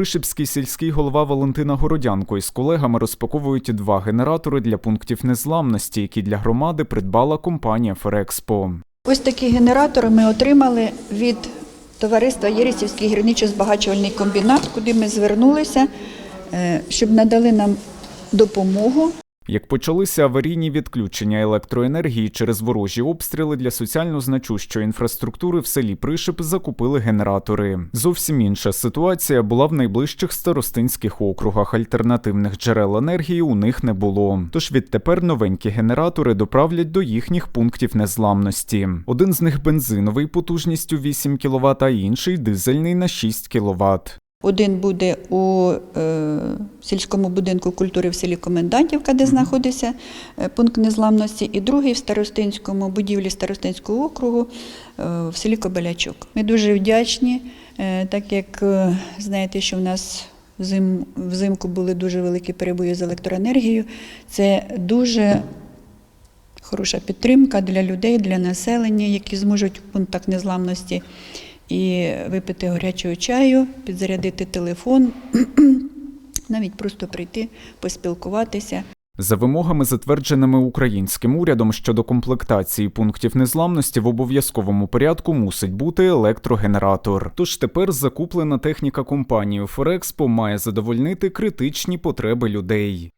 Пришипський сільський голова Валентина Городянко із колегами розпаковують два генератори для пунктів незламності, які для громади придбала компанія Ферекспо. Ось такі генератори ми отримали від товариства Єрісівський гірничо-збагачувальний комбінат, куди ми звернулися, е, щоб надали нам допомогу. Як почалися аварійні відключення електроенергії через ворожі обстріли для соціально значущої інфраструктури в селі Пришип закупили генератори. Зовсім інша ситуація була в найближчих старостинських округах. Альтернативних джерел енергії у них не було. Тож відтепер новенькі генератори доправлять до їхніх пунктів незламності. Один з них бензиновий потужністю 8 кВт, а інший дизельний на 6 кВт. Один буде у е, сільському будинку культури в селі Комендантівка, де знаходиться е, пункт незламності, і другий в старостинському будівлі Старостинського округу е, в селі Кобелячок. Ми дуже вдячні, так як знаєте, що в нас взим, взимку були дуже великі перебої з електроенергією. Це дуже хороша підтримка для людей, для населення, які зможуть в пунктах незламності і випити гарячого чаю, підзарядити телефон, навіть просто прийти, поспілкуватися. За вимогами, затвердженими українським урядом щодо комплектації пунктів незламності в обов'язковому порядку мусить бути електрогенератор. Тож тепер закуплена техніка компанії Ферекспо має задовольнити критичні потреби людей.